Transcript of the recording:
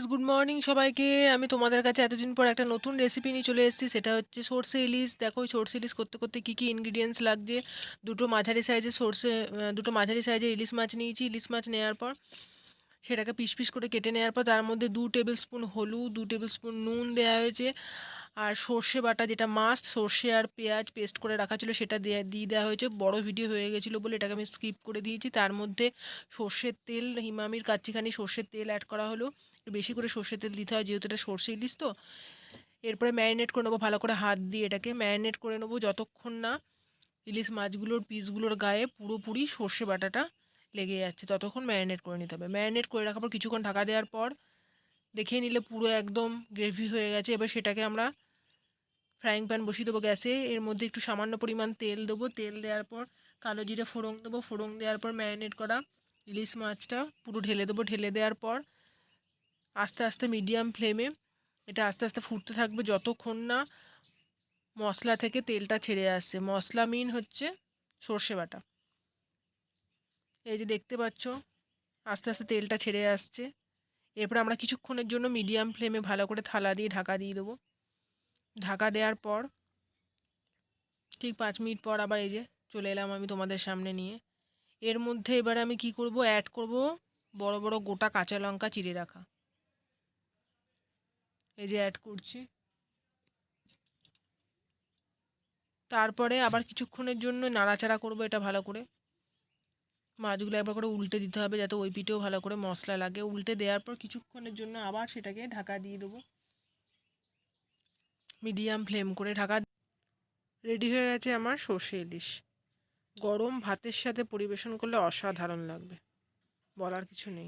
Guys good morning সবাইকে। আমি তোমাদের কাছে এতদিন পর একটা নতুন রেসিপি নিয়ে চলে এসেছি, সেটা হচ্ছে সর্ষে ইলিশ। দেখো সর্ষে ইলিশ করতে করতে কী কী ইনগ্রিডিয়েন্টস লাগছে? দুটো মাঝারি সাইজের সর্ষে দুটো মাঝারি সাইজে ইলিশ মাছ নিয়েছি। ইলিশ মাছ নেওয়ার পর সেটাকে পিস পিস করে কেটে নেওয়ার পর তার মধ্যে দু টেবিল স্পুন হলুদ, দু টেবিল স্পুন নুন দেওয়া হয়েছে। আর সর্ষে বাটা যেটা মাস্ট সর্ষে আর পেঁয়াজ পেস্ট করে রাখা ছিল, সেটা দিয়ে দেওয়া হয়েছে। বড় ভিডিও হয়ে গেছিল বলে এটাকে আমি স্কিপ করে দিয়েছি। তার মধ্যে সর্ষের তেল, হিমামির কাচ্চিখানি সর্ষের তেল অ্যাড করা হলো। বেশি করে সর্ষের তেল দিতে হয়, যেহেতু এটা সর্ষে ইলিশ তো। এরপরে ম্যারিনেট করে নেব, ভালো করে হাত দিয়ে এটাকে ম্যারিনেট করে নেব। যতক্ষণ না ইলিশ মাছগুলোর পিসগুলোর গায়ে পুরোপুরি সর্ষে বাটাটা লেগে যাচ্ছে, ততক্ষণ ম্যারিনেট করে নিতে হবে। ম্যারিনেট করে রাখার পর কিছুক্ষণ ঢাকা দেওয়ার পর দেখে নিলে পুরো একদম গ্রেভি হয়ে গেছে। এবার সেটাকে আমরা ফ্রাইং প্যান বসিয়ে দেবো গ্যাসে। এর মধ্যে একটু সামান্য পরিমাণ তেল দেবো। তেল দেওয়ার পর কালো জিরে ফোড়ন দেবো। ফোড়ন দেওয়ার পর ম্যারিনেট করা ইলিশ মাছটা পুরো ঢেলে দেবো। ঢেলে দেওয়ার পর আস্তে আস্তে মিডিয়াম ফ্লেমে এটা আস্তে আস্তে ফুটতে থাকবে যতক্ষণ না মশলা থেকে তেলটা ছেড়ে আসছে। মশলা মিন হচ্ছে সর্ষে বাটা। এই যে দেখতে পাচ্ছ, আস্তে আস্তে তেলটা ছেড়ে আসছে। এরপর আমরা কিছুক্ষণের জন্য মিডিয়াম ফ্লেমে ভালো করে থালা দিয়ে ঢাকা দিয়ে দেবো। ঢাকা দেওয়ার পর ঠিক পাঁচ মিনিট পর আবার এই যে চলে এলাম আমি তোমাদের সামনে নিয়ে। এর মধ্যে এবার আমি কি করব? অ্যাড করব বড় বড় গোটা কাঁচা লঙ্কা চিড়ে রাখা। এই যে অ্যাড করছি। তারপরে আবার কিছুক্ষণের জন্য নাড়াচাড়া করব এটা ভালো করে। মাছগুলো একবার করে উল্টে দিতে হবে যাতে ওই পিঠেও ভালো করে মশলা লাগে। উল্টে দেওয়ার পর কিছুক্ষণের জন্য আবার সেটাকে ঢাকা দিয়ে দেবো। মিডিয়াম ফ্লেম করে ঢাকা রেডি হয়ে গেছে আমার সর্ষে ইলিশ। গরম ভাতের সাথে পরিবেশন করলে অসাধারণ লাগবে। বলার কিছু নেই।